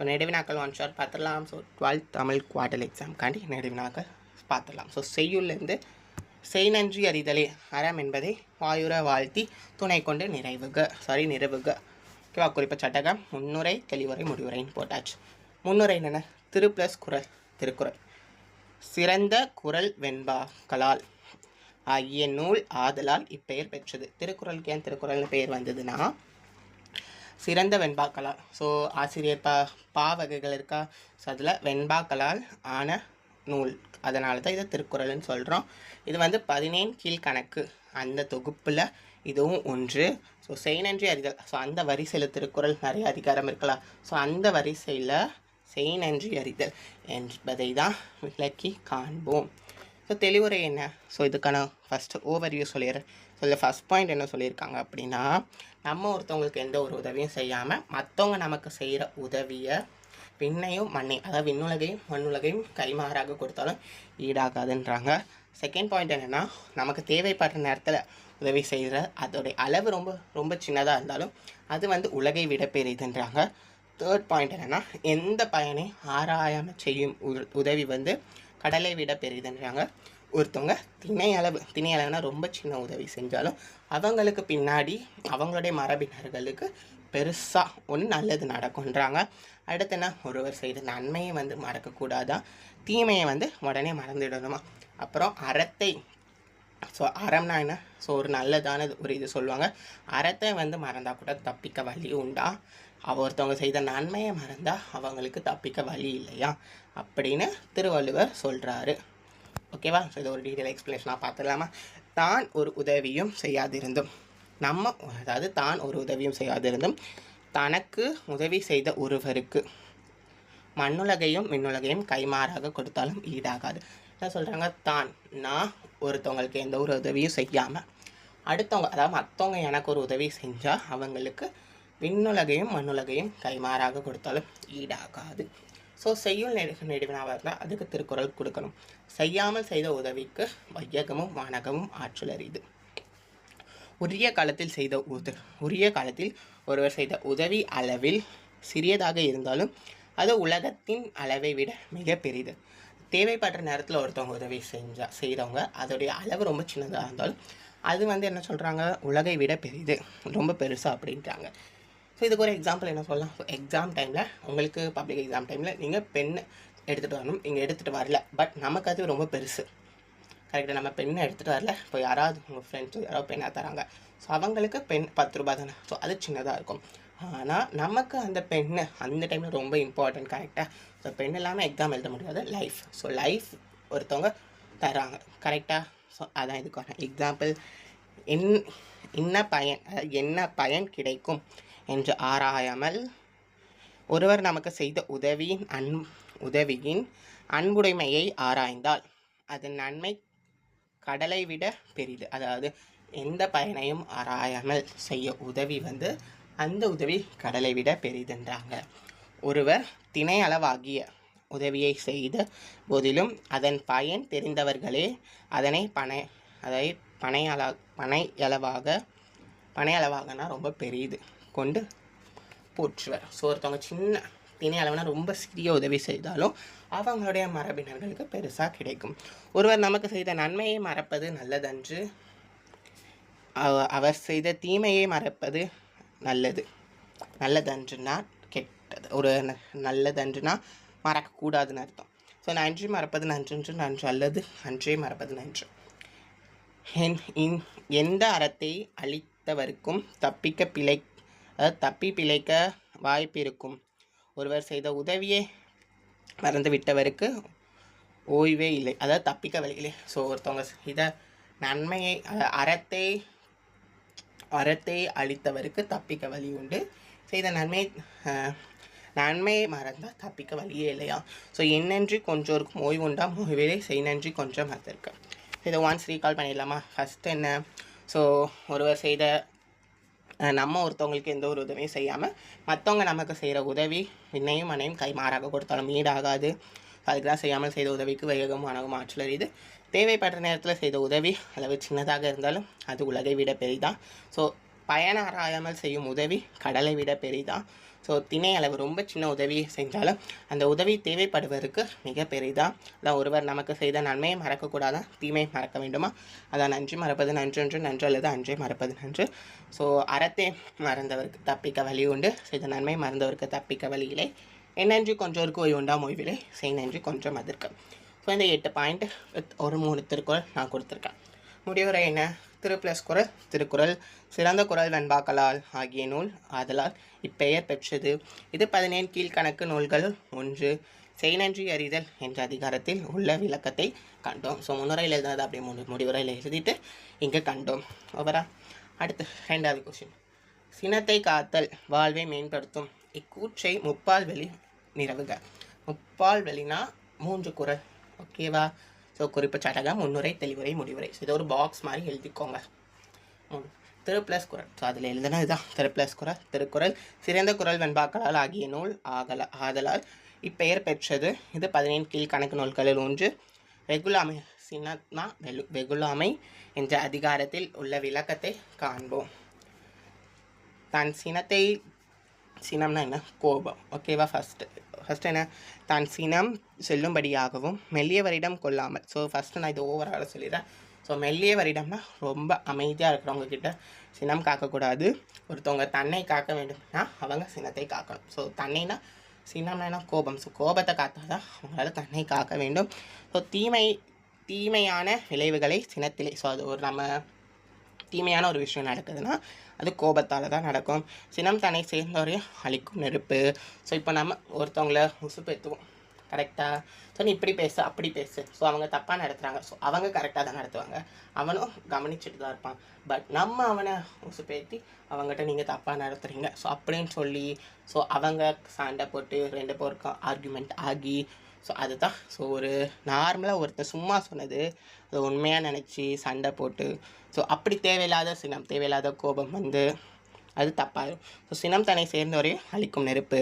So நெடுவினாக்கள் one short பார்த்துடலாம். So twelfth Tamil quarterly எக்ஸாம்காண்டி நெடுவினாக்கள் பார்த்துடலாம். ஸோ செய்யுள்லேருந்து செய் நன்றி அறிதலே அறம் என்பதை வாயுர வாழ்த்தி துணை கொண்டு நிறைவுக. சாரி நிறைவுக. ஓகேவா? குறிப்பு சட்டகம். முன்னுரை தெளிவுரை முடிவுரைன்னு போட்டாச்சு. முன்னுரை என்னென்ன? திரு ப்ளஸ் குரல் திருக்குறள். சிறந்த குரல் வெண்பாக்களால் ஆகிய நூல் ஆதலால் இப்பெயர் பெற்றது. திருக்குறளுக்கு ஏன் திருக்குறள்னு பெயர் வந்ததுன்னா சிறந்த வெண்பாக்களால். ஸோ ஆசிரியர் பா பா வகைகள் இருக்கா? ஸோ அதில் வெண்பாக்களால் ஆன நூல். அதனால தான் இதை திருக்குறள்னு சொல்கிறோம் இது வந்து பதினேழு கீழ்கணக்கு. அந்த தொகுப்பில் இதுவும் ஒன்று. ஸோ செய்நன்றி அறிதல். ஸோ அந்த வரிசையில் திருக்குறள் நிறைய அதிகாரம் இருக்கலாம் ஸோ அந்த வரிசையில் செய்நன்றி அறிதல் என்பதை தான் விளக்கி காண்போம். ஸோ தெளிவுரை என்ன? ஸோ இதுக்கான ஃபஸ்ட்டு ஓவர்வியூ சொல்லிடுறேன். ஸோ இதில் ஃபஸ்ட் பாயிண்ட் என்ன சொல்லியிருக்காங்க அப்படின்னா நம்ம ஒருத்தவங்களுக்கு எந்த ஒரு உதவியும் செய்யாமல் மற்றவங்க நமக்கு செய்கிற உதவியை விண்ணையும் மண்ணையும் அதாவது விண்ணுலகையும் மண்ணுலகையும் கைமாறாக கொடுத்தாலும் ஈடாகாதுன்றாங்க. செகண்ட் பாயிண்ட் என்னென்னா நமக்கு தேவைப்படுற நேரத்தில் உதவி செய்கிற அதோடைய அளவு ரொம்ப ரொம்ப சின்னதாக இருந்தாலும் அது வந்து உலகை விட பெரியதுன்றாங்க தேர்ட் பாயிண்ட் என்னென்னா எந்த பயனையும் ஆராயாமல் செய்யும் உதவி வந்து கடலை விட பெரியதுன்றாங்க ஒருத்தவங்க திணை அளவு திணை அளவுனா ரொம்ப சின்ன உதவி செஞ்சாலும் அவங்களுக்கு பின்னாடி அவங்களுடைய மரபினர்களுக்கு பெருசாக ஒன்று நல்லது நடக்கும்ன்றாங்க. அடுத்து என்ன? ஒருவர் செய்த நன்மையை வந்து மறக்கக்கூடாதான் தீமையை வந்து உடனே மறந்துடணுமா? அப்புறம் அறத்தை ஸோ அறம்னா என்ன? ஸோ ஒரு நல்லதான ஒரு இது சொல்லுவாங்க. அறத்தை வந்து மறந்தால் கூட தப்பிக்க வழி உண்டா? அவ ஒருத்தவங்க செய்த நன்மையை மறந்தால் அவங்களுக்கு தப்பிக்க வழி இல்லையா? அப்படின்னு திருவள்ளுவர் சொல்கிறாரு ஓகேவா ஸோ இது ஒரு டீட்டெயில் எக்ஸ்ப்ளனேஷனாக பார்த்துடலாமா தான் ஒரு உதவியும் செய்யாதிருந்தும். நம்ம அதாவது தான் ஒரு உதவியும் செய்யாதிருந்தும் தனக்கு உதவி செய்த ஒருவருக்கு மண்ணுலகையும் மின்னுலகையும் கைமாறாக கொடுத்தாலும் ஈடாகாது. என்ன சொல்கிறாங்க தான் நான் ஒருத்தவங்களுக்கு எந்த ஒரு உதவியும் செய்யாமல் அடுத்தவங்க அதாவது மற்றவங்க எனக்கு ஒரு உதவி செஞ்சால் அவங்களுக்கு விண்ணுலகையும் மண்ணுலகையும் கைமாறாக கொடுத்தாலும் ஈடாகாது. ஸோ செய்யுள் நெடு நெடுவினாவாக இருந்தால் அதுக்கு திருக்குறள் கொடுக்கணும். செய்யாமல் செய்த உதவிக்கு வையகமும் வானகமும் ஆற்றல் அறியுது உரிய காலத்தில் செய்த உத உரிய காலத்தில் ஒருவர் செய்த உதவி அளவில் சிறியதாக இருந்தாலும் அது உலகத்தின் அளவை விட மிக பெரிது. தேவைப்படுற நேரத்தில் ஒருத்தவங்க உதவி செஞ்சா செய்கிறவங்க அதோடைய அளவு ரொம்ப சின்னதாக இருந்தாலும் அது வந்து என்ன சொல்கிறாங்க உலகை விட பெரிது. ரொம்ப பெருசாக அப்படின்றாங்க ஸோ இதுக்கு ஒரு எக்ஸாம்பிள் என்ன சொல்லலாம்? ஸோ எக்ஸாம் டைமில் உங்களுக்கு பப்ளிக் எக்ஸாம் டைமில் நீங்கள் பெண்ணை எடுத்துகிட்டு வரணும். நீங்கள் எடுத்துகிட்டு வரல. பட் நமக்கு அது ரொம்ப பெருசு. கரெக்டாக நம்ம பெண்ணை எடுத்துகிட்டு வரல. இப்போ யாராவது உங்கள் ஃப்ரெண்ட்ஸோ யாராவது பெண்ணாக தராங்க. ஸோ அவங்களுக்கு பெண் பத்து ரூபா தானே. ஸோ அது சின்னதாக இருக்கும். ஆனால் நமக்கு அந்த பெண்ணு அந்த டைமில் ரொம்ப இம்பார்ட்டன்ட் கரெக்டாக ஸோ பெண் இல்லாமல் எக்ஸாம் எழுத முடியாது. லைஃப் ஸோ லைஃப் ஒருத்தவங்க தராங்க கரெக்டாக ஸோ அதான் இதுக்கான எக்ஸாம்பிள் என் என்ன பயன் அதாவது என்ன பயன் கிடைக்கும்? என்று ஆராயாமல் ஒருவர் நமக்கு செய்த உதவியின் அன் உதவியின் அன்புடைமையை ஆராய்ந்தால் அதன் நன்மை கடலை விட பெரிது. அதாவது எந்த பயனையும் ஆராயாமல் செய்ய உதவி வந்து அந்த உதவி கடலை விட பெரிதுன்றாங்க. ஒருவர் திணை அளவாகிய உதவியை செய்த போதிலும் அதன் பயன் தெரிந்தவர்களே அதனை பனை அதை பனை அள பனை அளவாக பனை அளவாகனா ரொம்ப பெரியது கொண்டு போற்றுவர். ஸோ ஒருத்தவங்க சின்ன திணை அளவுனா ரொம்ப சிறிய உதவி செய்தாலும் அவங்களுடைய மரபினர்களுக்கு பெருசாக கிடைக்கும். ஒருவர் நமக்கு செய்த நன்மையை மறப்பது நல்லதன்று அவ- அவர் செய்த தீமையை மறப்பது நல்லது. நல்லதன்றுனா கெட்டது. ஒரு ந- நல்லதன்றுனா மறக்கக்கூடாதுன்னு அர்த்தம். ஸோ நன்றி மறப்பது நன்றென்று நன்று அல்லது நன்றே மறப்பது நன்று. என்- இன்- எந்த அறத்தை அழித்தவருக்கும் தப்பிக்க பிழை அதாவது தப்பி பிழைக்க வாய்ப்பு இருக்கும். ஒருவர் செய்த உதவியை மறந்து விட்டவருக்கு ஓய்வே இல்லை. அதாவது தப்பிக்க வழி இல்லை. ஸோ ஒருத்தவங்க இதை நன்மையை அதாவது அறத்தை அறத்தை அளித்தவருக்கு தப்பிக்க வழி உண்டு. செய்த நன்மை நன்மையை மறந்தால் தப்பிக்க வழியே இல்லையா? ஸோ என்னன்றி கொஞ்சோருக்கும் ஓய்வு உண்டா? ஓய்விலே செய் நன்றி கொஞ்சம் மறந்துருக்கு. இதை ஒன்ஸ் ரீகால் பண்ணிடலாமா? ஃபஸ்ட் என்ன? ஸோ ஒருவர் செய்த நம்ம ஒருத்தவங்களுக்கு எந்த ஒரு உதவியும் செய்யாமல் மற்றவங்க நமக்கு செய்கிற உதவி விண்ணையும் மனையும் கைமாறாக கொடுத்தாலும் ஈடாகாது. அதுக்கு தான் செய்யாமல் செய்த உதவிக்கு வேகம் அணுகும் ஆற்றல் அறியுது தேவைப்படுற நேரத்தில் செய்த உதவி அளவு சின்னதாக இருந்தாலும் அது உலகை விட பெரிதான் ஸோ பயன் ஆராயாமல் செய்யும் உதவி கடலை விட பெரிதான் ஸோ திணை அளவு ரொம்ப சின்ன உதவி செஞ்சாலும் அந்த உதவி தேவைப்படுவதற்கு மிக பெரிதாக அதான் ஒருவர் நமக்கு செய்த நன்மையை மறக்கக்கூடாதான் தீமை மறக்க வேண்டுமா? அதான் நன்றி மறப்பது நன்றன்று நன்று அல்லது அன்றே மறப்பது நன்று. ஸோ அறத்தை மறந்தவருக்கு தப்பிக்க வழி உண்டு. செய்த நன்மை மறந்தவருக்கு தப்பிக்க வழியிலே என்னன்றி கொஞ்சோருக்கு ஓய்வு உண்டா? மொய்விலே செய் நன்றி கொஞ்சம் அதற்கு ஸோ இந்த எட்டு பாயிண்ட் வித் ஒரு மூணு திருக்குறள் நான் கொடுத்துருக்கேன். முடிவுரை என்ன? திரு ப்ளஸ் குரல் திருக்குறள் சிறந்த குரல் வெண்பாக்களால் ஆகிய நூல் ஆதலால் இப்பெயர் பெற்றது. இது பதினேழு கீழ்கணக்கு நூல்கள். ஒன்று செய்நன்றி அறிதல் என்ற அதிகாரத்தில் உள்ள விளக்கத்தை கண்டோம். ஸோ முன்னுரையில் எழுதுனது அப்படியே முடி முடிவுரையில் எழுதிட்டு இங்கே கண்டோம். ஓவரா? அடுத்து ரெண்டாவது கொஸ்டின் சினத்தை காத்தல் வாழ்வை மேம்படுத்தும். இக்கூற்றை முப்பால் வெளி நிறவுக முப்பால் வெளினா மூன்று குரல். ஓகேவா ஸோ குறிப்பு சடகம் முன்னுரை தெளிவுரை முடிவுரை. ஸோ இதை ஒரு பாக்ஸ் மாதிரி எழுதிக்கோங்க. மூணு. திரு குரல். ஸோ அதில் எழுதுனது தான் திரு குரல் திருக்குறள் சிறந்த குரல் வெண்பாக்களால் ஆகிய நூல் ஆகல ஆதலால் இப்பெயர் பெற்றது. இது பதினேழு கீழ்கணக்கு நூல்களில் ஒன்று. வெகுலாமை சினத்னா வெகு வெகுலாமை என்ற அதிகாரத்தில் உள்ள விளக்கத்தை காண்போம். தன் சினத்தை சினம்னா என்ன? கோபம். ஓகேவா ஃபஸ்ட்டு ஃபஸ்ட்டு என்ன? தான் சினம் செல்லும்படியாகவும் மெல்லியவரிடம் கொள்ளாமல். ஸோ ஃபஸ்ட்டு நான் இது ஓவராக சொல்லிடுறேன். ஸோ மெல்லியவரிடம்னா ரொம்ப அமைதியாக இருக்கிறவங்க கிட்ட சினம் காக்கக்கூடாது. ஒருத்தவங்க தன்னை காக்க வேண்டும்னா அவங்க சினத்தை காக்கணும். ஸோ தன்னைனா சினம்னா கோபம். ஸோ கோபத்தை காத்தாதான் அவங்களால தன்னை காக்க வேண்டும். ஸோ தீமை தீமையான விளைவுகளை சினத்திலே ஸோ அது ஒரு நம்ம தீமையான ஒரு விஷயம் நடக்குதுன்னா அது கோபத்தால் தான் நடக்கும். சினம் தன்னை சேர்ந்தவரையும் அழிக்கும் நெருப்பு. ஸோ இப்போ நம்ம ஒருத்தவங்கள உசுப்பேற்றுவோம் கரெக்டாக ஸோ நீ இப்படி பேசு அப்படி பேசு. ஸோ அவங்க தப்பாக நடத்துகிறாங்க ஸோ அவங்க கரெக்டாக தான் நடத்துவாங்க. அவனும் கவனிச்சுட்டு தான் இருப்பான். பட் நம்ம அவனை உசுப்பேற்றி அவங்ககிட்ட நீங்கள் தப்பாக நடத்துகிறீங்க ஸோ அப்படின்னு சொல்லி ஸோ அவங்க சண்டை போட்டு ரெண்டு பேருக்கும் ஆர்குமெண்ட் ஆகி ஸோ அதுதான். ஸோ ஒரு நார்மலாக ஒருத்தர் சும்மா சொன்னது அதை உண்மையாக நினச்சி சண்டை போட்டு ஸோ அப்படி தேவையில்லாத சினம் தேவையில்லாத கோபம் வந்து அது தப்பாயிரும் ஸோ சினம் தன்னை சேர்ந்தவரை அழிக்கும் நெருப்பு.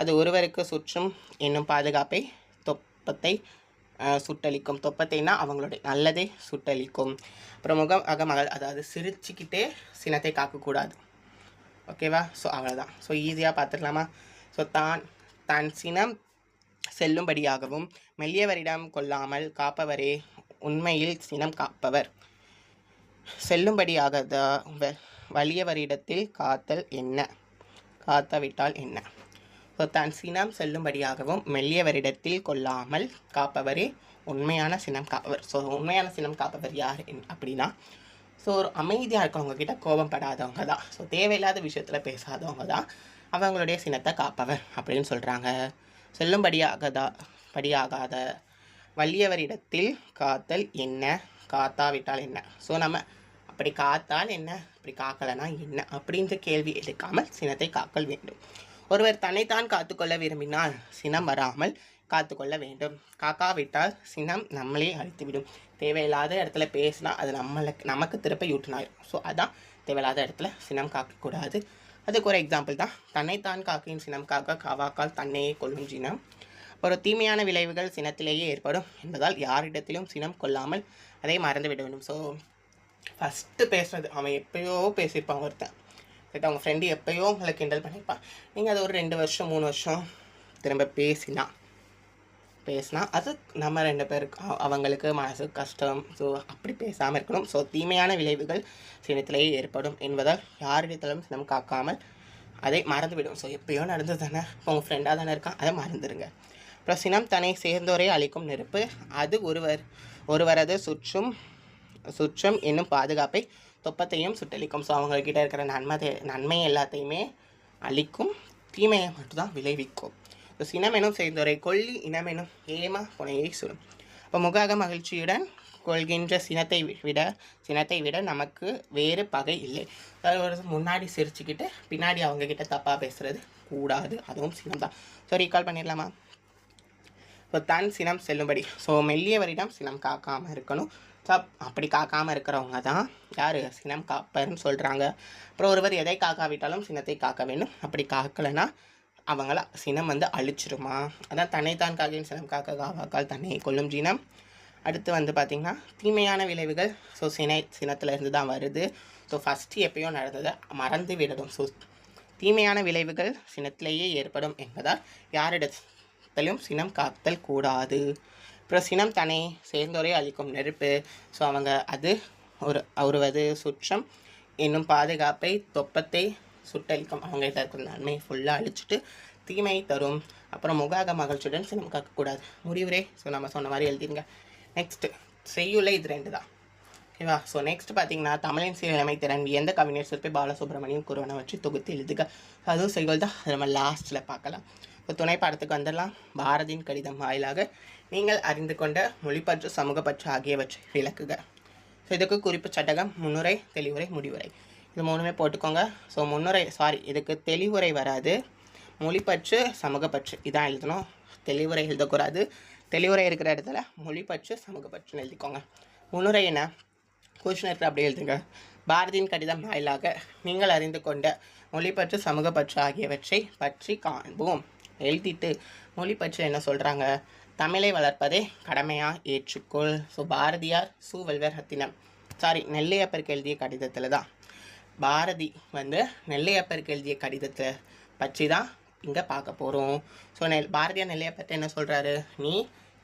அது ஒருவருக்கு சுற்றும் என்னும் பாதுகாப்பை தொப்பத்தை சுட்டளிக்கும். தொப்பத்தைனா அவங்களுடைய நல்லதை சுட்டளிக்கும். அப்புறம் முகம் அகமகள் அதாவது சிரிச்சுக்கிட்டே சினத்தை காக்கக்கூடாது. ஓகேவா ஸோ அவ்வளோதான் ஸோ ஈஸியாக பார்த்துக்கலாமா ஸோ தான் தன் சினம் செல்லும்படியாகவும் மெல்லியவரிடம் கொள்ளாமல் காப்பவரே உண்மையில் சினம் காப்பவர். செல்லும்படியாக தான் வலியவரிடத்தில் காத்தல் என்ன? காத்தவிட்டால் என்ன? ஸோ தன் சினம் செல்லும்படியாகவும் மெல்லியவரிடத்தில் கொள்ளாமல் காப்பவரே உண்மையான சினம் காப்பவர். ஸோ உண்மையான சினம் காப்பவர் யார்? அப்படின்னா ஸோ ஒரு அமைதியாக இருக்கவங்க கிட்ட கோபம் படாதவங்க தான். ஸோ தேவையில்லாத விஷயத்தில் பேசாதவங்க தான் அவங்களுடைய சினத்தை காப்பவர் அப்படின்னு சொல்கிறாங்க செல்லும்படியாகதா படியாகாத வலியவரிடத்தில் காத்தல் என்ன? காத்தாவிட்டால் என்ன? ஸோ நம்ம அப்படி காத்தால் என்ன? அப்படி காக்கலனா என்ன? அப்படின்ற கேள்வி எடுக்காமல் சினத்தை காக்கல் வேண்டும். ஒருவர் தன்னைத்தான் காத்துக்கொள்ள விரும்பினால் சினம் வராமல் காத்துக்கொள்ள வேண்டும். காக்காவிட்டால் சினம் நம்மளே அழித்துவிடும். தேவையில்லாத இடத்துல பேசினா அது நம்மளுக்கு நமக்கு திருப்ப யூட்டனாயிரும் ஸோ அதான் தேவையில்லாத இடத்துல சினம் காக்கக்கூடாது. அதுக்கு ஒரு எக்ஸாம்பிள் தான். தன்னைத்தான் காக்கையும் சினம் காக்க காவாக்கால் தன்னையே கொள்ளும் சினம். ஒரு தீமையான விளைவுகள் சினத்திலேயே ஏற்படும். என்பதால் யாரிடத்திலும் சினம் கொள்ளாமல் அதை மறந்து விட வேண்டும். ஸோ ஃபஸ்ட்டு பேசுனது அவன் எப்பயோ பேசியிருப்பான் ஒருத்தன். சரி அவங்க ஃப்ரெண்டு எப்பயோ உங்களை கிண்டல் பண்ணியிருப்பான். நீங்கள் அது ஒரு ரெண்டு வருஷம் மூணு வருஷம் திரும்ப பேசினா பேசினா அது நம்ம ரெண்டு பேருக்கு அவங்களுக்கு மனசு கஷ்டம் ஸோ அப்படி பேசாமல் இருக்கணும். ஸோ தீமையான விளைவுகள் சினத்திலேயே ஏற்படும் என்பதால் யாரிடத்திலும் சினம் காக்காமல் அதை மறந்துவிடும். ஸோ எப்பயோ நடந்தது தானே இப்போ உங்கள் ஃப்ரெண்டாக தானே இருக்கான். அதை மறந்துடுங்க அப்புறம் சினம் தன்னை சேர்ந்தோரை அழிக்கும் நெருப்பு. அது ஒருவர் ஒருவரது சுற்றும் சுற்றம் என்னும் பாதுகாப்பை தொப்பத்தையும் சுட்டளிக்கும் ஸோ அவங்கக்கிட்ட இருக்கிற நன்மை நன்மை எல்லாத்தையுமே அழிக்கும். தீமையை மட்டும்தான் விளைவிக்கும். ஸோ சினமெனும் சேர்ந்தோரை கொல்லி இனமெனும் ஏமா புனையை சுடும். இப்போ முகாக மகிழ்ச்சியுடன் கொள்கின்ற சினத்தை விட சினத்தை விட நமக்கு வேறு பகை இல்லை. அதாவது ஒரு முன்னாடி சிரிச்சுக்கிட்டு பின்னாடி அவங்கக்கிட்ட தப்பாக பேசுகிறது கூடாது. அதுவும் சினம் தான் ஸோ ரீகால் பண்ணிடலாமா? இப்போ தன் சினம் செல்லும்படி. ஸோ மெல்லியவரிடம் சினம் காக்காமல் இருக்கணும். கப் அப்படி காக்காமல் இருக்கிறவங்க தான் யார்? சினம் காப்பர்னு சொல்கிறாங்க அப்புறம் ஒருவர் எதை காக்காவிட்டாலும் சினத்தை காக்க வேண்டும். அப்படி காக்கலைன்னா அவங்கள சினம் வந்து அழிச்சிருமா? அதான் தன்னைத்தான் காக்கின் சினம் காக்க காவாக்கால் தன்னை கொள்ளும் ஜீனம் அடுத்து வந்து பார்த்திங்கன்னா தீமையான விளைவுகள். ஸோ சினை சினத்துலேருந்து தான் வருது. ஸோ ஃபஸ்ட்டு எப்பயோ நடந்ததை மறந்து விடணும். ஸோ தீமையான விளைவுகள் சினத்திலேயே ஏற்படும் என்பதால் யாரிடத்திலும் சினம் காத்தல் கூடாது. அப்புறம் சினம் தன்னை சேர்ந்தோரே அளிக்கும் நெருப்பு. ஸோ அவங்க அது ஒரு அவருவது சுற்றம். என்னும் பாதுகாப்பை தொப்பத்தை சுட்டளிக்கும். அவங்க கிட்ட இருக்கிற நன்மை ஃபுல்லாக அழிச்சிட்டு தீமை தரும். அப்புறம் முகாக மகிழ்ச்சியுடன் சினம் காக்கக்கூடாது. முடிவுரே. ஸோ நம்ம சொன்ன மாதிரி எழுதிருங்க. நெக்ஸ்ட்டு செய்யுள்ள இது ரெண்டு தான். ஓகேவா ஸோ நெக்ஸ்ட் பார்த்தீங்கன்னா தமிழின் சீரமைமை திறன் எந்த கவிஞர் சிற்பி பாலசுப்ரமணியம் குருவனை வச்சு தொகுத்து எழுதுக. அதுவும் செய்யுள் தான். அது நம்ம லாஸ்ட்டில் பார்க்கலாம். இப்போ துணை பாடத்துக்கு வந்துடலாம். பாரதியின் கடிதம் வாயிலாக நீங்கள் அறிந்து கொண்ட மொழிப்பற்று சமூகப்பற்று ஆகியவற்றை விளக்குக. ஸோ இதுக்கு குறிப்பு சட்டகம் முன்னுரை தெளிவுரை முடிவுரை. இது மூணுமே போட்டுக்கோங்க. ஸோ முன்னுரை சாரி இதுக்கு தெளிவுரை வராது. மொழிப்பற்று சமூகப்பற்று இதான் எழுதணும். தெளிவுரை எழுதக்கூடாது. தெளிவுரை இருக்கிற இடத்துல மொழிப்பற்று சமூகப்பற்றுன்னு எழுதிக்கோங்க. முன்னுரை என்ன? கொஷின் இருக்கிற அப்படி எழுதுங்க. பாரதியின் கடிதம் வாயிலாக நீங்கள் அறிந்து கொண்ட மொழிப்பற்று சமூகப்பற்று ஆகியவற்றை பற்றி காண்போம். எழுதிட்டு மொழிப்பற்று என்ன சொல்கிறாங்க தமிழை வளர்ப்பதே கடமையாக ஏற்றுக்கொள். ஸோ பாரதியார் சூவல்வர் ரத்தினம். சாரி நெல்லையப்பருக்கு எழுதிய கடிதத்தில் தான். பாரதி வந்து நெல்லையப்பருக்கு எழுதிய கடிதத்தை பற்றி தான் இங்கே பார்க்க போகிறோம் ஸோ நெல் பாரதியார் நெல்லையப்பர்கிட்ட என்ன சொல்கிறாரு நீ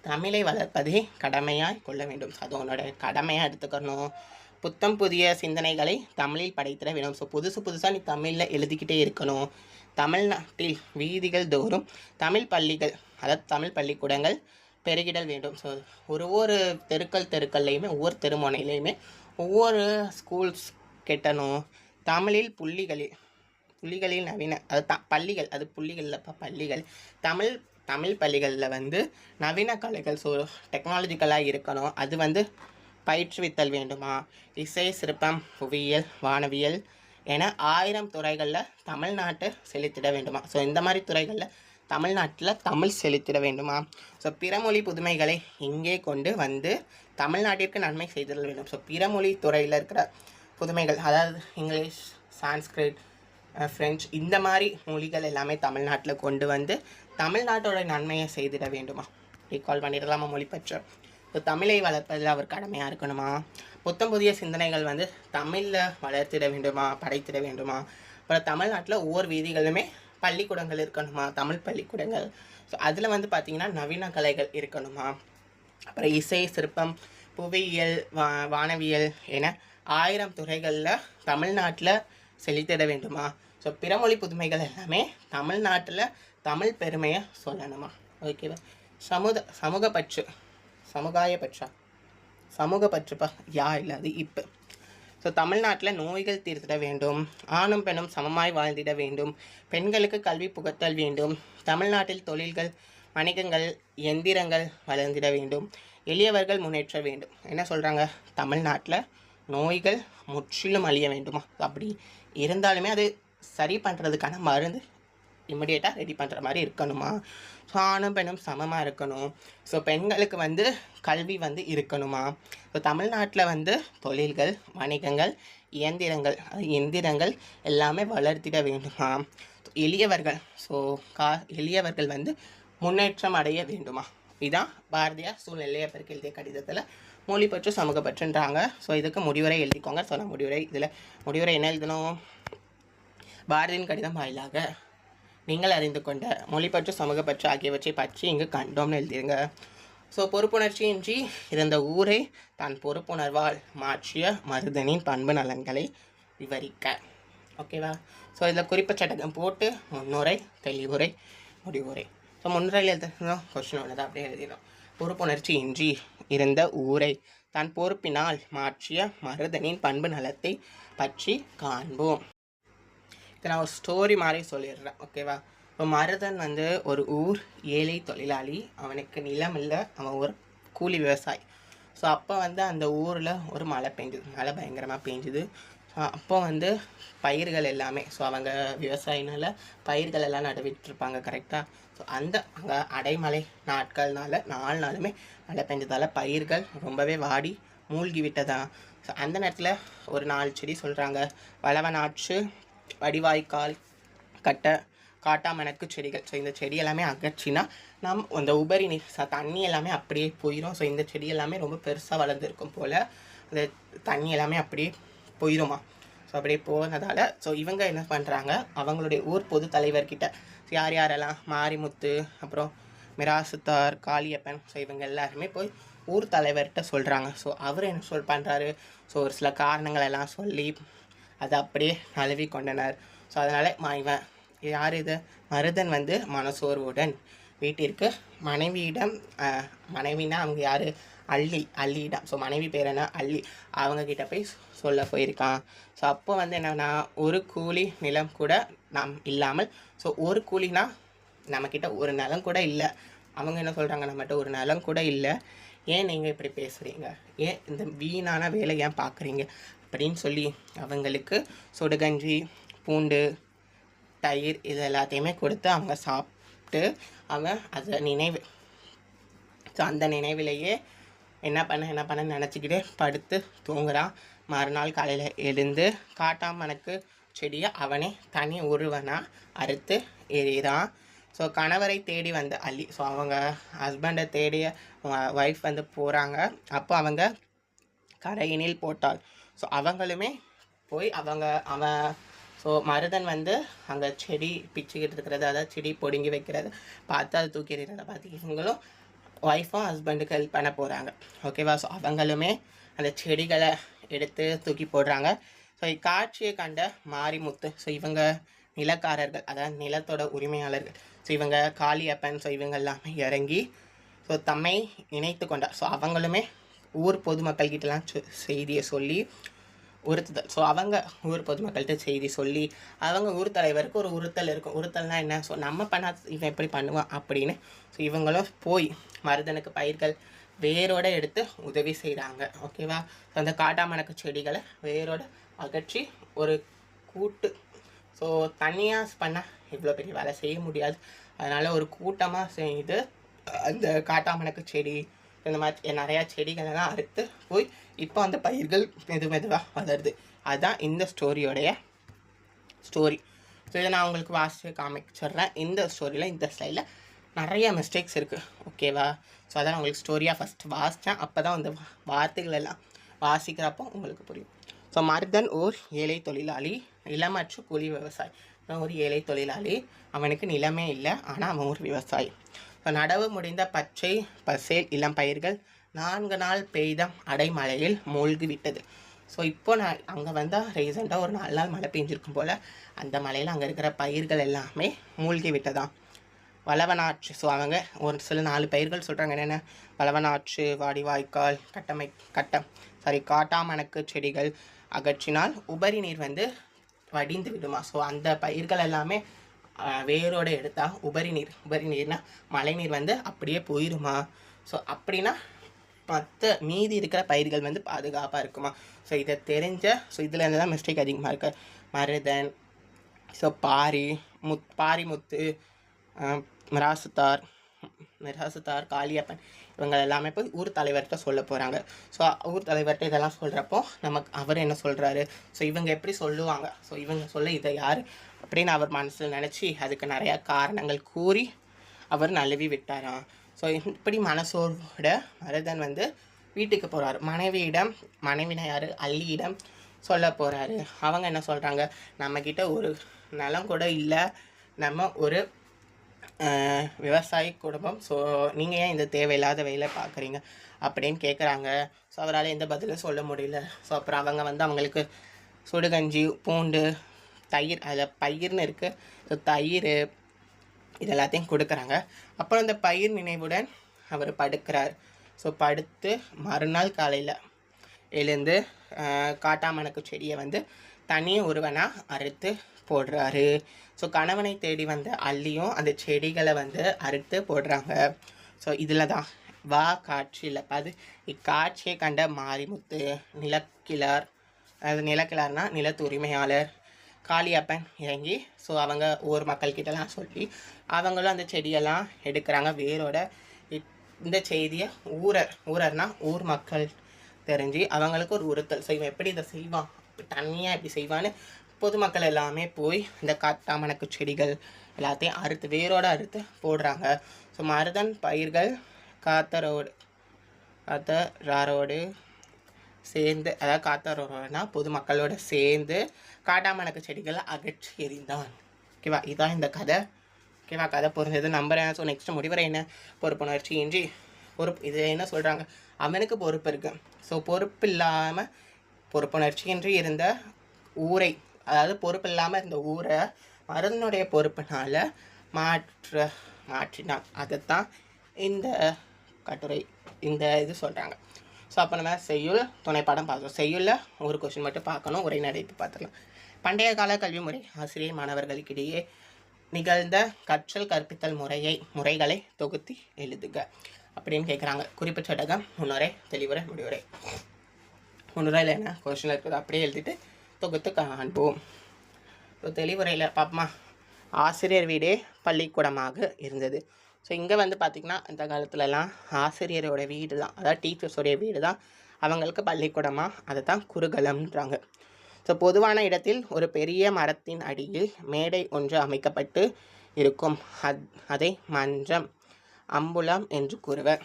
தமிழை வளர்ப்பதே கடமையாக கொள்ள வேண்டும். அது உன்னோட கடமையாக எடுத்துக்கணும். புத்தம் புதிய சிந்தனைகளை தமிழில் படைத்திட வேணும் ஸோ புதுசு புதுசாக நீ தமிழில் எழுதிக்கிட்டே இருக்கணும். தமிழ்நாட்டில் வீதிகள் தோறும் தமிழ் பள்ளிகள் அதாவது தமிழ் பள்ளிக்கூடங்கள் பெருகிடல் வேண்டும். ஸோ ஒரு ஒரு தெருக்கள் தெருக்கள்லையுமே ஒவ்வொரு தெருமுனையிலையுமே ஒவ்வொரு ஸ்கூல்ஸ் கெட்டணும் தமிழில் புள்ளிகளில் புள்ளிகளில் நவீன அது த பள்ளிகள் அது புள்ளிகள் இல்லைப்பா பள்ளிகள் தமிழ் தமிழ் பள்ளிகளில் வந்து நவீன கலைகள் ஸோ டெக்னாலஜிக்கலாக இருக்கணும். அது வந்து பயிற்றுவித்தல் வேண்டுமா? இசை சிற்பம் புவியியல் வானவியல் என ஆயிரம் துறைகளில் தமிழ்நாட்டை செலுத்திட வேண்டுமா? ஸோ இந்த மாதிரி துறைகளில் தமிழ்நாட்டில் தமிழ் செலுத்திட வேண்டுமா? ஸோ பிறமொழி புதுமைகளை இங்கே கொண்டு வந்து தமிழ்நாட்டிற்கு நன்மை செய்திட வேண்டும். ஸோ பிறமொழி துறையில் இருக்கிற புதுமைகள் அதாவது இங்கிலீஷ் சான்ஸ்கிரிட் ஃப்ரெஞ்ச் இந்த மாதிரி மொழிகள் எல்லாமே தமிழ்நாட்டில் கொண்டு வந்து தமிழ்நாட்டோட நன்மையை செய்திட வேண்டுமா? ரீகால் பண்ணிடலாமா மொழிப்பற்று ஸோ தமிழை வளர்ப்பதில் அவர் கடமையாக இருக்கணுமா? புத்தம் புதிய சிந்தனைகள் வந்து தமிழில் வளர்த்திட வேண்டுமா? படைத்திட வேண்டுமா? அப்புறம் தமிழ்நாட்டில் ஒவ்வொரு வீதிகளுமே பள்ளிக்கூடங்கள் இருக்கணுமா? தமிழ் பள்ளிக்கூடங்கள். ஸோ அதில் வந்து பார்த்திங்கன்னா நவீன கலைகள் இருக்கணுமா? அப்புறம் இசை சிற்பம் புவியியல் வா வானவியல் என ஆயிரம் துறைகளில் தமிழ்நாட்டில் செலுத்திட வேண்டுமா? ஸோ பிறமொழி புதுமைகள் எல்லாமே தமிழ்நாட்டில் தமிழ் பெருமையை சொல்லணுமா? ஓகேவா சமூக பற்று சமுதாய பற்றா சமூக பற்றுப்பா யா இல்லாது இப்போ. ஸோ தமிழ்நாட்டில் நோய்கள் தீர்த்திட வேண்டும். ஆணும் பெண்ணும் சமமாய் வாழ்ந்திட வேண்டும். பெண்களுக்கு கல்வி புகத்தல் வேண்டும். தமிழ்நாட்டில் தொழில்கள் வணிகங்கள் எந்திரங்கள் வளர்ந்திட வேண்டும். எளியவர்கள் முன்னேற்ற வேண்டும். என்ன சொல்கிறாங்க தமிழ்நாட்டில் நோய்கள் முற்றிலும் அழிய வேண்டுமா? அப்படி இருந்தாலுமே அது சரி பண்ணுறதுக்கான மருந்து இமிடியேட்டாக ரெடி பண்ணுற மாதிரி இருக்கணுமா? ஸோ ஆணும் பெண்ணும் சமமாக இருக்கணும். ஸோ பெண்களுக்கு வந்து கல்வி வந்து இருக்கணுமா? ஸோ தமிழ்நாட்டில் வந்து தொழில்கள் வணிகங்கள் இயந்திரங்கள் அது எந்திரங்கள் எல்லாமே வளர்த்திட வேண்டுமா? எளியவர்கள் ஸோ கா எளியவர்கள் வந்து முன்னேற்றம் அடைய வேண்டுமா? இதான் பாரதியார் சூழ்நிலையை பிறகு எழுதிய கடிதத்தில் மொழிப்பற்று சமூகப்பற்றுன்றாங்க. ஸோ இதுக்கு முடிவுரை எழுதிக்கோங்க. ஸோ நான் முடிவுரை இதில் முடிவுரை என்ன எழுதணும்? பாரதியின் கடிதம் வாயிலாக. நீங்கள் அறிந்து கொண்ட மொழிப்பற்று சமூகப்பற்று ஆகியவற்றை பற்றி இங்கு கண்டோம்னு எழுதிருங்க ஸோ பொறுப்புணர்ச்சியின்றி இருந்த ஊரை தன் பொறுப்புணர்வால் மாற்றிய மருதனின் பண்பு நலன்களை விவரிக்க. ஓகேவா ஸோ இதில் குறிப்பு சட்டகம் போட்டு முன்னுரை தெளிவுரை முடிவுரை. ஸோ முன்னுரையில் எழுதுனோம் கொஸ்டின் உள்ளதை அப்படியே எழுதிடும் பொறுப்புணர்ச்சி இன்றி இருந்த ஊரை தன் பொறுப்பினால் மாற்றிய மருதனின் பண்பு நலத்தை பற்றி காண்போம். இதை நான் ஒரு ஸ்டோரி மாதிரி சொல்லிடுறேன் ஓகேவா இப்போ மருதன் வந்து ஒரு ஊர் ஏழை தொழிலாளி. அவனுக்கு நிலம் இல்லை. அவன் ஒரு கூலி விவசாயி. ஸோ அப்போ வந்து அந்த ஊரில் ஒரு மழை பெஞ்சுது மழை பயங்கரமாக பெஞ்சுது. அப்போ வந்து பயிர்கள் எல்லாமே ஸோ அவங்க விவசாயினால பயிர்கள் எல்லாம் நடுவிட்டுருப்பாங்க கரெக்டாக ஸோ அந்த அங்கே அடைமலை நாட்கள்னால நாலு நாளுமே மழை பெஞ்சதால் பயிர்கள் ரொம்பவே வாடி மூழ்கி விட்டதா ஸோ அந்த நேரத்தில் ஒரு நாலு செடி சொல்கிறாங்க வளவனாற்று வடிவாய்க்கால் கட்ட காட்டாமணக்கு செடிகள். ஸோ இந்த செடி எல்லாமே அகற்றினா நம் அந்த உபரி நீர் தண்ணி எல்லாமே அப்படியே போயிடும் ஸோ இந்த செடி எல்லாமே ரொம்ப பெருசாக வளர்ந்துருக்கும் போல் அந்த தண்ணி எல்லாமே அப்படியே போயிடுமா ஸோ அப்படியே போனதால் ஸோ இவங்க என்ன பண்ணுறாங்க அவங்களுடைய ஊர் பொது தலைவர்கிட்ட யார் யாரெல்லாம்? மாரிமுத்து அப்புறம் மிராசுத்தார் காளியப்பன் ஸோ இவங்க எல்லாருமே போய் ஊர் தலைவர்கிட்ட சொல்கிறாங்க ஸோ அவர் என்ன சொல் பண்ணுறாரு ஸோ ஒரு சில காரணங்கள் எல்லாம் சொல்லி அதை அப்படியே நழுவி கொண்டனர் ஸோ அதனால் இவன் யார் இது? மருதன் வந்து மனசோர்வுடன் வீட்டிற்கு மனைவியிடம் மனைவினா அவங்க யார்? அள்ளி அள்ளியிடம். ஸோ மனைவி பேர் என்ன? அள்ளி. அவங்க கிட்ட போய் சொல்ல போயிருக்கான். ஸோ அப்போ வந்து என்னன்னா ஒரு கூலி நிலம் கூட நாம் இல்லாமல் ஸோ ஒரு கூலினா நம்மக்கிட்ட ஒரு நிலம் கூட இல்லை. அவங்க என்ன சொல்கிறாங்க நம்மகிட்ட ஒரு நிலம் கூட இல்லை. ஏன் நீங்கள் இப்படி பேசுகிறீங்க ஏன் இந்த வீணான வேலை ஏன் பார்க்குறீங்க? அப்படின்னு சொல்லி அவங்களுக்கு சுடுகஞ்சி பூண்டு தயிர் இது எல்லாத்தையுமே கொடுத்து அவங்க சாப்பிட்டு அவன் அதை நினைவு ஸோ அந்த நினைவிலேயே என்ன பண்ண என்ன பண்ண நினச்சிக்கிட்டே படுத்து தூங்குறான் மறுநாள் காலையில் எழுந்து காட்டாமனுக்கு செடியை அவனே தனி உருவனாக அறுத்து எறிகிறான் ஸோ கணவரை தேடி வந்த அள்ளி ஸோ அவங்க ஹஸ்பண்டை தேடிய ஒய்ஃப் வந்து போகிறாங்க அப்போ அவங்க கரையினில் போட்டாள். ஸோ அவங்களுமே போய் அவங்க அவன் ஸோ மருதன் வந்து அங்கே செடி பிச்சுக்கிட்டு இருக்கிறது அதாவது செடி பொடுங்கி வைக்கிறது பார்த்து அதை தூக்கி எறிகிறத பார்த்து இவங்களும் ஒய்ஃபும் ஹஸ்பண்டுக்கு ஹெல்ப் பண்ண போகிறாங்க ஓகேவா ஸோ அவங்களுமே அந்த செடிகளை எடுத்து தூக்கி போடுறாங்க. ஸோ இக்காட்சியை கண்ட மாரிமுத்து ஸோ இவங்க நிலக்காரர்கள் அதாவது நிலத்தோட உரிமையாளர்கள். ஸோ இவங்க காளியப்பன் ஸோ இவங்க எல்லாமே இறங்கி ஸோ தம்மை இணைத்து கொண்டார். ஸோ அவங்களுமே ஊர் பொதுமக்கள்கிட்டலாம் சொ- செய்தியை சொல்லி உறுத்துதல். ஸோ அவங்க ஊர் பொதுமக்கள்கிட்ட செய்தி சொல்லி அவங்க ஊர் தலைவருக்கு ஒரு உறுத்தல் இருக்கும். உறுத்தல்னால் என்ன? ஸோ நம்ம பண்ணாத இவன் எப்படி பண்ணுவான் அப்படின்னு. ஸோ இவங்களும் போய் மருதனுக்கு பயிர்கள் வேரோட எடுத்து உதவி செய்கிறாங்க ஓகேவா ஸோ அந்த காட்டாமணக்கு செடிகளை வேரோடு அகற்றி ஒரு கூட்டு. ஸோ தனியாக பண்ணால் இவ்வளோ பெரிய வேலை செய்ய முடியாது. அதனால் ஒரு கூட்டமாக செய்து அந்த காட்டாமணக்கு செடி இந்த மாதிரி நிறையா செடிகளெல்லாம் அறுத்து போய் இப்போ அந்த பயிர்கள் மெது மெதுவாக வளருது. அதுதான் இந்த ஸ்டோரியோடைய ஸ்டோரி ஸோ இதை நான் உங்களுக்கு வாசித்து காமிச்சிடுறேன். இந்த ஸ்டோரியில் இந்த ஸ்டைலில் நிறைய மிஸ்டேக்ஸ் இருக்குது ஓகேவா ஸோ அதான் உங்களுக்கு ஸ்டோரியாக ஃபஸ்ட் வாசித்தேன் அப்போ தான் அந்த வார்த்தைகள் எல்லாம் வாசிக்கிறப்போ உங்களுக்கு புரியும். ஸோ மருதன் ஓர் ஏழை தொழிலாளி நிலமற்ற கூலி விவசாயி. ஒரு ஏழை தொழிலாளி. அவனுக்கு நிலமே இல்லை ஆனால் அவன் ஒரு விவசாயி. நடவு முடிந்த பச்சை பசேல் இளம் பயிர்கள் நான்கு நாள் பெய்த அடைமழையில் மூழ்கி விட்டது ஸோ இப்போ நான் அங்கே வந்தால் ரீசெண்டாக ஒரு நாலு நாள் மழை பெஞ்சிருக்கும் போல் அந்த மலையில் அங்கே இருக்கிற பயிர்கள் எல்லாமே மூழ்கி விட்டதாம் வளவனாற்று ஸோ அவங்க ஒரு சில நாலு பயிர்கள் சொல்கிறாங்க என்னென்ன? வளவனாற்று வாடிவாய்க்கால் கட்டமை கட்டம் சாரி காட்டாமணக்கு செடிகள் அகற்றினால் உபரி நீர் வந்து வடிந்து விடுமா? ஸோ அந்த பயிர்கள் எல்லாமே வேரோட எடுத்தால் உபரி நீர் உபரி நீர்னால் மழைநீர் வந்து அப்படியே போயிருமா? ஸோ அப்படின்னா மற்ற மீதி இருக்கிற பயிர்கள் வந்து பாதுகாப்பாக இருக்குமா? ஸோ இதை தெரிஞ்ச ஸோ இதில் இருந்து தான் மிஸ்டேக் அதிகமாக இருக்கு. மருதன் ஸோ பாரி முத் பாரிமுத்து மிராசுத்தார் மிராசுத்தார் காளியப்பன் இவங்க எல்லாமே போய் ஊர் தலைவர்கிட்ட சொல்ல போகிறாங்க ஸோ ஊர் தலைவர்கிட்ட இதெல்லாம் சொல்கிறப்போ நமக்கு அவர் என்ன சொல்கிறாரு ஸோ இவங்க எப்படி சொல்லுவாங்க? ஸோ இவங்க சொல்ல இதை யார்? அப்படின்னு அவர் மனசில் நினச்சி அதுக்கு நிறையா காரணங்கள் கூறி அவர் நழுவி விட்டாராம். ஸோ இப்படி மனசோட மருதன் வந்து வீட்டுக்கு போகிறார் மனைவியிடம் மனைவினா யார் அள்ளியிடம் சொல்ல போகிறாரு அவங்க என்ன சொல்கிறாங்க நம்மக்கிட்ட ஒரு நிலம் கூட இல்லை. நம்ம ஒரு விவசாயி குடும்பம். ஸோ நீங்கள் ஏன் இந்த தேவையில்லாத வேலை பார்க்குறீங்க அப்படின்னு கேட்குறாங்க ஸோ அவரால் எந்த பதிலும் சொல்ல முடியல. ஸோ அப்புறம் அவங்க வந்து அவங்களுக்கு சுடுகஞ்சி பூண்டு தயிர் அதில் பயிர்னு இருக்குது ஸோ தயிர் இது எல்லாத்தையும் கொடுக்குறாங்க. அப்புறம் அந்த பயிர் நினைவுடன் அவர் படுக்கிறார். ஸோ படுத்து மறுநாள் காலையில் எழுந்து காட்டாமணக்கு செடியை வந்து தனி ஒருவனாக அறுத்து போடுறாரு. ஸோ கணவனை தேடி வந்த அள்ளியும் அந்த செடிகளை வந்து அறுத்து போடுறாங்க. ஸோ இதில் தான் வா காட்சியில் அது இக்காட்சியை கண்ட மாரிமுத்து நிலக்கிழார் அது நிலக்கிழார்னா நிலத்து உரிமையாளர் காளியப்பன் இறங்கி ஸோ அவங்க ஊர் மக்கள்கிட்டலாம் சொல்லி அவங்களும் அந்த செடியெல்லாம் எடுக்கிறாங்க. வேரோட இந்த செய்தியை ஊரர் ஊரர்னா ஊர் மக்கள் தெரிஞ்சு அவங்களுக்கு ஒரு உறுத்தல். ஸோ இவன் எப்படி இதை செய்வான்? தனியாக இப்படி செய்வான்னு பொதுமக்கள் எல்லாமே போய் இந்த காட்டாமணக்கு செடிகள் எல்லாத்தையும் அறுத்து வேரோடு அறுத்து போடுறாங்க. ஸோ மருதன் பயிர்கள் காத்தரோடு காத்தராரோடு சேர்ந்து அதாவது காத்தாரோனா பொதுமக்களோட சேர்ந்து காட்டாமணக்கு செடிகளை அகற்றி எறிந்தான். ஓகேவா? இதுதான் இந்த கதை. ஓகேவா? கதை புரிஞ்சது. நம்புகிறேன் ஸோ நெக்ஸ்ட் முடிவரை என்ன? பொறுப்புணர்ச்சி இன்றி பொறுப்பு. இது என்ன சொல்கிறாங்க அவனுக்கு பொறுப்பு இருக்குது ஸோ பொறுப்பு இல்லாமல் பொறுப்புணர்ச்சியின்றி இருந்த ஊரை அதாவது பொறுப்பு இல்லாமல் இருந்த ஊரை மருந்தினுடைய பொறுப்பினால் மாற்ற மாற்றினான். அதைத்தான் இந்த கட்டுரை இந்த இது சொல்கிறாங்க ஸோ அப்போ நம்ம செய்யுள் துணைப்பாடம் பார்த்தோம் செய்யுளில் ஒரு கொஸ்டின் மட்டும் பார்க்கணும் உரை நடைப்பு பார்த்துக்கலாம் பண்டைய கால கல்வி முறை ஆசிரியர் மாணவர்களுக்கிடையே நிகழ்ந்த கற்றல் கற்பித்தல் முறையை முறைகளை தொகுத்து எழுதுக அப்படின்னு கேட்குறாங்க குறிப்பிட்ட சட்டகம் முன்னுரை தெளிவுரை முடிவுரை. முன்னுரையில் என்ன கொஸ்டின் இருக்குது அப்படியே எழுதிட்டு தொகுத்து காண்போம். ஸோ தெளிவுரையில் பாப்பமா ஆசிரியர் வீடே பள்ளிக்கூடமாக இருந்தது. ஸோ இங்கே வந்து பார்த்திங்கன்னா இந்த காலத்துலலாம் ஆசிரியரோட வீடு தான் அதாவது டீச்சர்ஸோடைய வீடு தான் அவங்களுக்கு பள்ளிக்கூடமாக அதை தான் குருகலம்ன்றாங்க. ஸோ பொதுவான இடத்தில் ஒரு பெரிய மரத்தின் அடியில் மேடை ஒன்று அமைக்கப்பட்டு இருக்கும். அத் அதை மன்றம் அம்புலம் என்று கூறுவர்.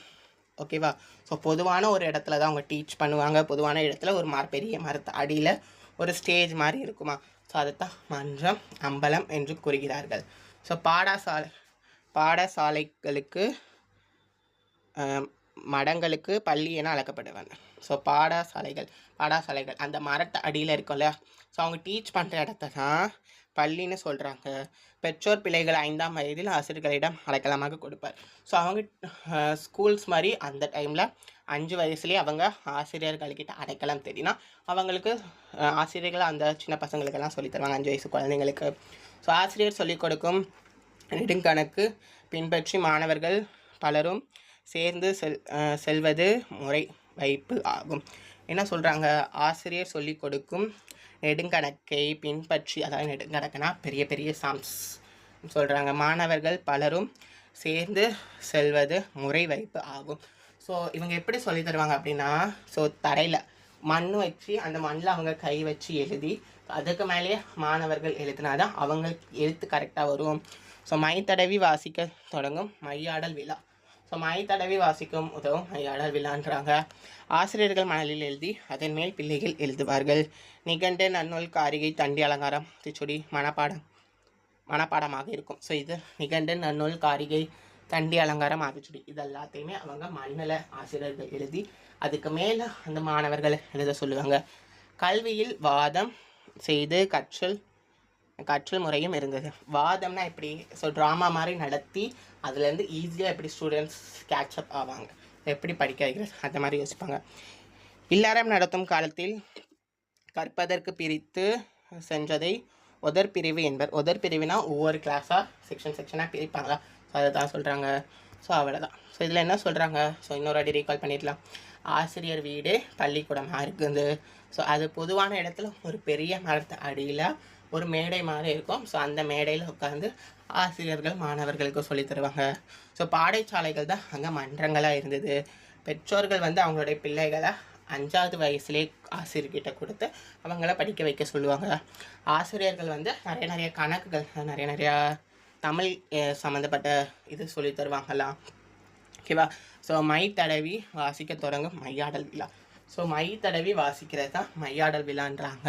ஓகேவா ஸோ பொதுவான ஒரு இடத்துல தான் அவங்க டீச் பண்ணுவாங்க. பொதுவான இடத்துல ஒரு மர பெரிய மரத்து அடியில் ஒரு ஸ்டேஜ் மாதிரி இருக்குமா? ஸோ அதைத்தான் மன்றம் அம்பலம் என்று கூறுகிறார்கள். ஸோ பாடசாலை பாடசாலைகளுக்கு மடங்களுக்கு பள்ளி என அழைக்கப்படுவாங்க. ஸோ பாடசாலைகள் பாடசாலைகள் அந்த மரத்தை அடியில் இருக்கும்ல ஸோ அவங்க டீச் பண்ணுற இடத்த தான் பள்ளின்னு சொல்கிறாங்க பெற்றோர் பிள்ளைகள் ஐந்தாம் வயதில் ஆசிரியர்களிடம் அடைக்கலமாக கொடுப்பார். ஸோ அவங்க ஸ்கூல்ஸ் மாதிரி அந்த டைமில் அஞ்சு வயசுலேயே அவங்க ஆசிரியர்கள்கிட்ட அடைக்கலம் தெரியும் அவங்களுக்கு ஆசிரியர்கள் அந்த சின்ன பசங்களுக்கெல்லாம் சொல்லித் தருவாங்க அஞ்சு வயசு குழந்தைங்களுக்கு. ஸோ ஆசிரியர் சொல்லிக் கொடுக்கும் நெடுங்கணக்கு பின்பற்றி மாணவர்கள் பலரும் சேர்ந்து செல் செல்வது முறை வைப்பு ஆகும். என்ன சொல்கிறாங்க ஆசிரியர் சொல்லிக் கொடுக்கும் நெடுங்கணக்கை பின்பற்றி அதாவது நெடுங்கணக்குனா பெரிய பெரிய சாம்ஸ் சொல்கிறாங்க மாணவர்கள் பலரும் சேர்ந்து செல்வது முறை வைப்பு ஆகும். ஸோ இவங்க எப்படி சொல்லி தருவாங்க அப்படின்னா ஸோ தரையில் மண் வச்சு அந்த மண்ணில் அவங்க கை வச்சு எழுதி அதுக்கு மேலேயே மாணவர்கள் எழுதினா தான் அவங்களுக்கு எழுத்து கரெக்டாக வரும். ஸோ மை தடவி வாசிக்க தொடங்கும் மையாடல் விழா. ஸோ மை தடவி வாசிக்கும் உதவும் ஐயாளர் விழான்றாங்க ஆசிரியர்கள் மணலில் எழுதி அதன் மேல் பிள்ளைகள் எழுதுவார்கள். நிகண்டு நன்னூல் காரிகை தண்டி அலங்காரம் திச்சுடி மனப்பாடம் மனப்பாடமாக இருக்கும். ஸோ இது நிகண்டு நன்னூல் காரிகை தண்டி அலங்காரம் ஆதிச்சுடி இது எல்லாத்தையுமே அவங்க மண்ணில் ஆசிரியர்கள் எழுதி அதுக்கு மேலே அந்த மாணவர்கள் எழுத சொல்லுவாங்க. கல்வியில் வாதம் செய்து கற்றல் கற்றல் முறையும் இருந்தது. வாதம்னா எப்படி? ஸோ ட்ராமா மாதிரி நடத்தி அதுலேருந்து ஈஸியாக எப்படி ஸ்டூடெண்ட்ஸ் கேட்சப் ஆவாங்க. எப்படி படிக்க வைக்கிறது? அந்த மாதிரி யோசிப்பாங்க. இல்லறம் நடத்தும் காலத்தில் கற்பதற்கு பிரித்து சென்றதை ஒதர் பிரிவு என்பர். ஒதர் பிரிவுனா ஒவ்வொரு கிளாஸாக செக்ஷன் செக்ஷனாக பிரிப்பாங்க ஸோ அதை தான் சொல்கிறாங்க ஸோ அவ்வளோதான் ஸோ இதில் என்ன சொல்கிறாங்க ஸோ இன்னொரு அடி ரீகால் பண்ணிடலாம். ஆசிரியர் வீடு பள்ளிக்கூடமாக இருக்குது. ஸோ அது பொதுவான இடத்துல ஒரு பெரிய மரத்தை அடியில் ஒரு மேடை மாதிரி இருக்கும். ஸோ அந்த மேடையில் உட்காந்து ஆசிரியர்கள் மாணவர்களுக்கு சொல்லித் தருவாங்க. ஸோ பாடசாலைகள் தான் அங்கே மன்றங்களாக இருந்தது. பெற்றோர்கள் வந்து அவங்களுடைய பிள்ளைகளை அஞ்சாவது வயசுலேயே ஆசிரியர்கிட்ட கொடுத்து அவங்கள படிக்க வைக்க சொல்லுவாங்க. ஆசிரியர்கள் வந்து நிறைய நிறைய கணக்குகள் நிறைய நிறையா தமிழ் சம்மந்தப்பட்ட இது சொல்லி தருவாங்கலாம் ஓகேவா? ஸோ மை தடவி வாசிக்க தொடங்கும் மையாடல் விழா. ஸோ மை தடவி வாசிக்கிறது தான் மையாடல் விழான்றாங்க.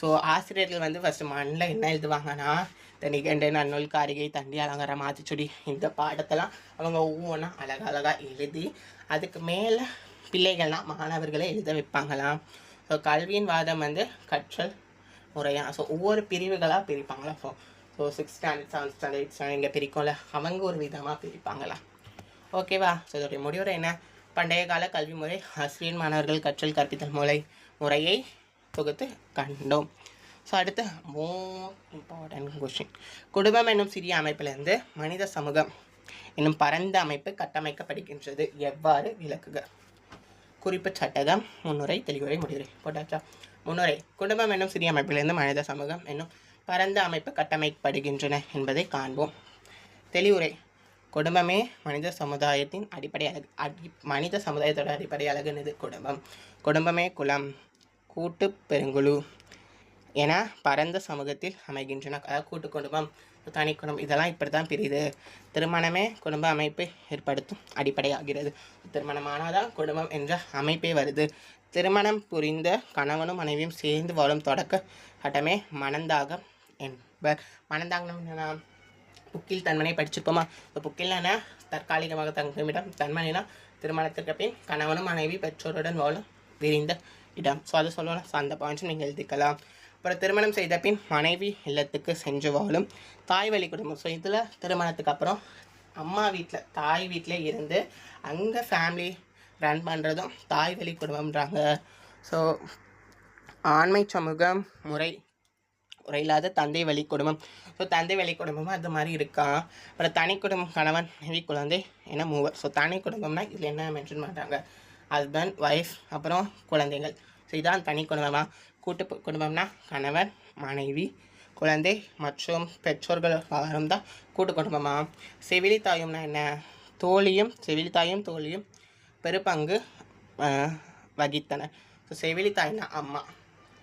ஸோ ஆசிரியர்கள் வந்து ஃபஸ்ட்டு மண்ணில் என்ன எழுதுவாங்கன்னா இந்த நிகண்டு நன்னூல் காரிகை தண்டி அலங்காரம் ஆத்திச்சுடி இந்த பாடத்தெல்லாம் அவங்க ஒவ்வொன்றா அழகழகாக எழுதி அதுக்கு மேலே பிள்ளைகள்லாம் மாணவர்களை எழுத வைப்பாங்களாம். ஸோ கல்வியின் வாதம் வந்து கற்றல் முறையாக ஸோ ஒவ்வொரு பிரிவுகளாக பிரிப்பாங்களா? So so six standard seventh standard eight standard இங்கே பிரிக்கும்ல. அவங்க ஒரு விதமாக பிரிப்பாங்களா ஓகேவா ஸோ இதோடைய முடிவுரை என்ன? பண்டைய கால கல்வி முறை ஆசிரியர் மாணவர்கள் கற்றல் கற்பித்தல் முறை முறையை தொகுத்து கண்டோம் ஸோ அடுத்து மோர் இம்பார்ட்டன்ட் கொஷின் குடும்பம் என்னும் சிறிய அமைப்பிலிருந்து மனித சமூகம் என்னும் பரந்த அமைப்பு கட்டமைக்கப்படுகின்றது எவ்வாறு விளக்குக குறிப்பு சட்டகம் முன்னுரை தெளிவுரை முடிவுரை போட்டாச்சா முன்னுரை குடும்பம் என்னும் சிறிய அமைப்பிலிருந்து மனித சமூகம் என்னும் பரந்த அமைப்பு கட்டமைக்கப்படுகின்றன என்பதை காண்போம் தெளிவுரை குடும்பமே மனித சமுதாயத்தின் அடிப்படை அழகு அடி மனித சமுதாயத்தோட அடிப்படை அழகுனது குடும்பம் குடும்பமே குலம் கூட்டு பெருங்குழு. என பரந்த சமூகத்தில் அமைகின்றன. அதாவது கூட்டு குடும்பம் தனி குடும்பம் இதெல்லாம் இப்படி தான் பிரியுது. திருமணமே குடும்ப அமைப்பை ஏற்படுத்தும் அடிப்படையாகிறது. திருமணமானாதான் குடும்பம் என்ற அமைப்பே வருது. திருமணம் புரிந்த கணவனும் மனைவியும் சேர்ந்து வாழும் தொடக்க கட்டமே மனந்தாகம் என்பர். மணந்தாகம் புக்கில் தன்மனை படிச்சிருப்போமா இப்போ புக்கில்னா தற்காலிகமாக தங்குமிடம் தன்மனைனா திருமணத்திற்கு பின் கணவனும் மனைவி பெற்றோருடன் வாழும் விரிந்த இடம். ஸோ அதை சொல்லணும் ஸோ அந்த பாயிண்ட்ஸும் நீங்கள் எழுதிக்கலாம். அப்புறம் திருமணம் செய்த பின் மனைவி இல்லத்துக்கு சென்று வாழும் தாய் வழி குடும்பம். ஸோ இதில் திருமணத்துக்கு அப்புறம் அம்மா வீட்டில் தாய் வீட்டிலே இருந்து அங்கே ஃபேமிலி ரன் பண்ணுறதும் தாய் வழி குடும்பம்ன்றாங்க. ஸோ ஆண்மை சமூகம் முறை முறையில்லாத தந்தை வழி குடும்பம். ஸோ தந்தை வழி குடும்பமும் அது மாதிரி இருக்கான் அப்புறம் தனி குடும்பம் கணவன் மனைவி குழந்தை என மூவர்? ஸோ தனி குடும்பம்னா இதில் என்ன மென்ஷன் பண்ணுறாங்க ஹஸ்பண்ட் ஒய்ஃப் அப்புறம் குழந்தைகள். ஸோ இதான் தனி குடும்பமாக கூட்டு குடும்பம்னா கணவன் மனைவி குழந்தை மற்றும் பெற்றோர்கள் பலரும் தான் கூட்டு குடும்பமாக செவிலி தாயும்னா என்ன? தோழியும் செவிலி தாயும் தோழியும் பெருப்பங்கு ஆஹ், வகித்தனர். ஸோ செவிலி தாய்னா அம்மா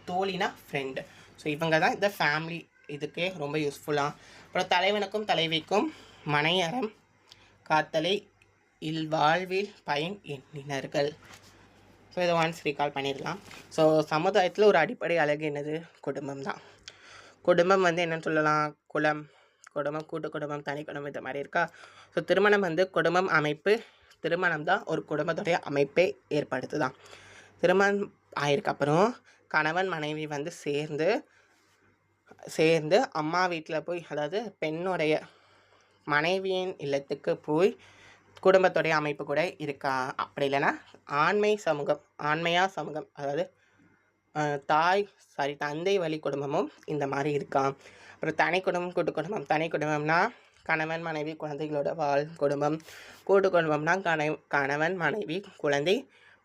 தோழினா ஃப்ரெண்டு ஸோ இவங்க தான் இந்த ஃபேமிலி இதுக்கே ரொம்ப யூஸ்ஃபுல்லாக அப்புறம் தலைவனுக்கும் தலைவிக்கும் மனையறம் காத்தலை இல் வாழ்வில் பயன் எண்ணினர்கள். ஸோ இதை ஒன்ஸ் ரீகால் பண்ணிடலாம். ஸோ சமுதாயத்தில் ஒரு அடிப்படை அழகு என்னது? குடும்பம் தான் குடும்பம் வந்து என்னன்னு சொல்லலாம். குலம் குடும்பம் கூட்டு குடும்பம் தனி குடும்பம் இந்த மாதிரி இருக்கா? ஸோ திருமணம் வந்து குடும்பம் அமைப்பு. திருமணம் தான் ஒரு குடும்பத்துடைய அமைப்பை ஏற்படுத்துதான் திருமணம் ஆயிருக்கப்புறம் கணவன் மனைவி வந்து சேர்ந்து சேர்ந்து அம்மா வீட்டில் போய் அதாவது பெண்ணுடைய மனைவியின் இல்லத்துக்கு போய் குடும்பத்துடைய அமைப்பு கூட இருக்கா? அப்படி இல்லைன்னா ஆண்மை சமூகம் ஆண்மையா சமூகம் அதாவது தாய் சாரி தந்தை வழி குடும்பமும் இந்த மாதிரி இருக்கா? அப்புறம் தனி குடும்பம் கூட்டு குடும்பம் தனி குடும்பம்னா கணவன் மனைவி குழந்தைகளோட வாழ் குடும்பம் கூட்டு குடும்பம்னா கண கணவன் மனைவி குழந்தை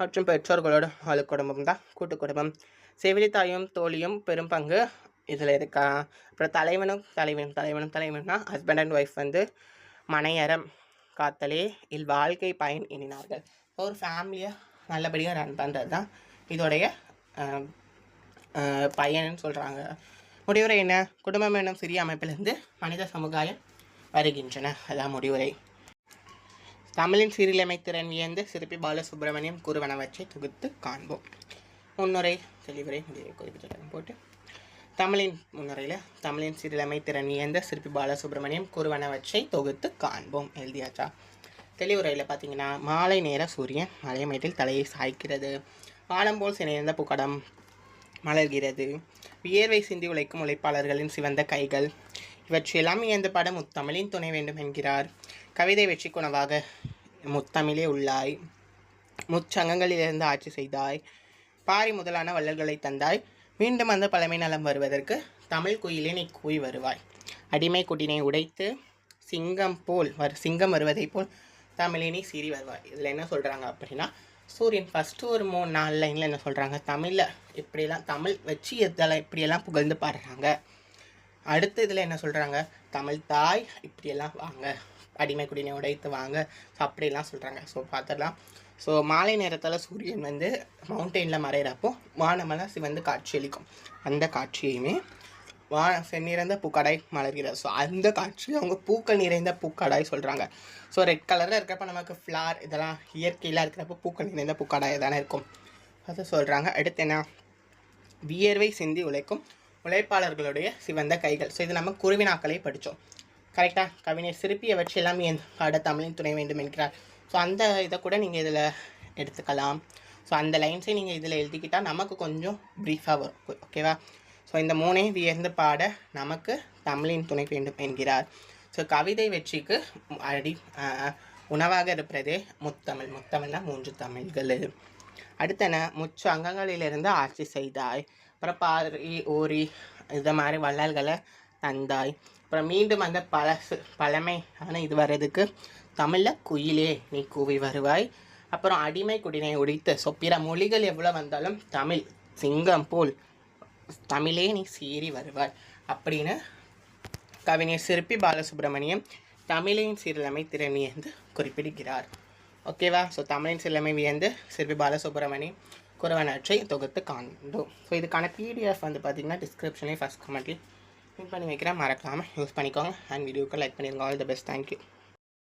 மற்றும் பெற்றோர்களோட வாழ் குடும்பம் தான் கூட்டு குடும்பம். செவிலித்தாயும் தோழியும் பெரும் பங்கு இதில் இருக்கா? அப்புறம் தலைவனும் தலைவனும் தலைவனும் தலைவனும்னா ஹஸ்பண்ட் அண்ட் ஒய்ஃப் வந்து மனையரம் காத்தலே இல் வாழ்க்கை பயன் எண்ணினார்கள் ஒரு ஃபேமிலியை நல்லபடியாக ரன் பண்ணுறது தான் இதோடைய ஆஹ், பயன்னு சொல்கிறாங்க முடிவுரை என்ன? குடும்பம் என்னும் சிறிய அமைப்பிலிருந்து மனித சமுதாயம் வருகின்றன. அதான் முடிவுரை. தமிழின் சீரியலமை திறன் வியந்து சிறப்பி பாலசுப்ரமணியம் கூறுவனவற்றை தொகுத்து காண்போம். முன்னுரை தெளிவுரை முடிவை குறிப்பிட்ட போட்டு தமிழின் முன்னுரையில் தமிழின் சிறிலமை திறன் வியந்த சிற்பி பாலசுப்ரமணியம் குறுவனவற்றை தொகுத்து காண்போம். எழுதியாச்சா? தெளிவுரையில் பார்த்தீங்கன்னா மாலை நேர சூரியன் மலையமேட்டில் தலையை சாய்க்கிறது. வானம் போல் சினைந்த புகடம் மலர்கிறது. வியர்வை சிந்தி உழைக்கும் உழைப்பாளர்களின் சிவந்த கைகள். இவற்றையெல்லாம் இயந்த படம் முத்தமிழின் துணை வேண்டும் என்கிறார். கவிதை வெற்றி குணவாக முத்தமிழே உள்ளாய். முச்சங்கங்களிலிருந்து ஆட்சி செய்தாய். பாரி முதலான வள்ளல்களை தந்தாய். மீண்டும் அந்த பழமை நலம் வருவதற்கு தமிழ் குயிலே நீ கூய் வருவாய். அடிமை குடினை உடைத்து சிங்கம் போல் வரு சிங்கம் வருவதைப் போல் தமிழினி சீறி வருவாய். இதில் என்ன சொல்கிறாங்க அப்படின்னா சூரியன் ஃபஸ்ட்டு ஒரு மூணு நாலு லைனில் என்ன சொல்கிறாங்க தமிழில் இப்படியெல்லாம் தமிழ் வச்சு இதெல்லாம் இப்படியெல்லாம் புகழ்ந்து பாடுறாங்க. அடுத்த இதில் என்ன சொல்கிறாங்க தமிழ் தாய் இப்படியெல்லாம் வாங்க. அடிமை குடினை உடைத்து வாங்க. அப்படிலாம் சொல்கிறாங்க ஸோ பார்த்துடலாம். ஸோ மாலை நேரத்தில் சூரியன் வந்து மவுண்டெயினில் மறையிறப்போ வானமெல்லாம் சிவந்து காட்சியளிக்கும். அந்த காட்சியுமே வா செந்நிறந்த பூக்கடாய் மலர்கிறது. ஸோ அந்த காட்சியை அவங்க பூக்கள் நிறைந்த பூக்கடாய் சொல்கிறாங்க ஸோ ரெட் கலரில் இருக்கிறப்ப நமக்கு ஃப்ளார் இதெல்லாம் இயற்கையில் இருக்கிறப்ப பூக்கள் நிறைந்த பூக்கடாய் தானே இருக்கும். அதை சொல்கிறாங்க அடுத்து என்ன? வியர்வை சிந்தி உழைக்கும் உழைப்பாளர்களுடைய சிவந்த கைகள். ஸோ இது நம்ம குருவினாக்களை படித்தோம் கரெக்டாக கவிஞர் சிற்பி அவற்றையெல்லாம் என் பாட தமிழின் துணை வேண்டும் என்கிறார். ஸோ அந்த இதை கூட நீங்கள் இதில் எடுத்துக்கலாம். ஸோ அந்த லைன்ஸை நீங்கள் இதில் எழுதிக்கிட்டால் நமக்கு கொஞ்சம் ப்ரீஃபாக வரும். ஓகேவா ஸோ இந்த மூணே வியர்ந்து பாட நமக்கு தமிழின் துணை வேண்டும் என்கிறார். ஸோ கவிதை வெற்றிக்கு அடி உணவாக இருப்பதே முத்தமிழ். முத்தமிழ்னா மூன்று தமிழ்கள். அடுத்தன முச்சு அங்கங்களிலிருந்து ஆட்சி செய்தாய். அப்புறம் பாரி ஓரி இது மாதிரி வள்ளல்களை தந்தாய். அப்புறம் மீண்டும் அந்த பழசு பழமையான இது வர்றதுக்கு தமிழில் குயிலே நீ கூவி வருவாய். அப்புறம் அடிமை குடினை உடைத்து ஸோ பிற மொழிகள் எவ்வளோ வந்தாலும் தமிழ் சிங்கம் போல் தமிழே நீ சீறி வருவாய். அப்படின்னு கவிஞர் சிற்பி பாலசுப்ரமணியம் தமிழின் சீரலமை திறன் வியந்து குறிப்பிடுகிறார். ஓகேவா ஸோ தமிழின் சீரழமை வியந்து சிற்பி பாலசுப்ரமணியம் குறவனாற்றை தொகுத்து காண்போம். ஸோ இதுக்கான பிடிஎஃப் வந்து பார்த்தீங்கன்னா டிஸ்கிரிப்ஷன்லேயும் ஃபஸ்ட் கமெண்ட்லேயும் பின் பண்ணி வைக்கிறேன். மறக்காமல் யூஸ் பண்ணிக்கோங்க. அண்ட் வீடியோக்கு லைக் பண்ணிடுங்க ஆல் த பெஸ்ட் தேங்க்யூ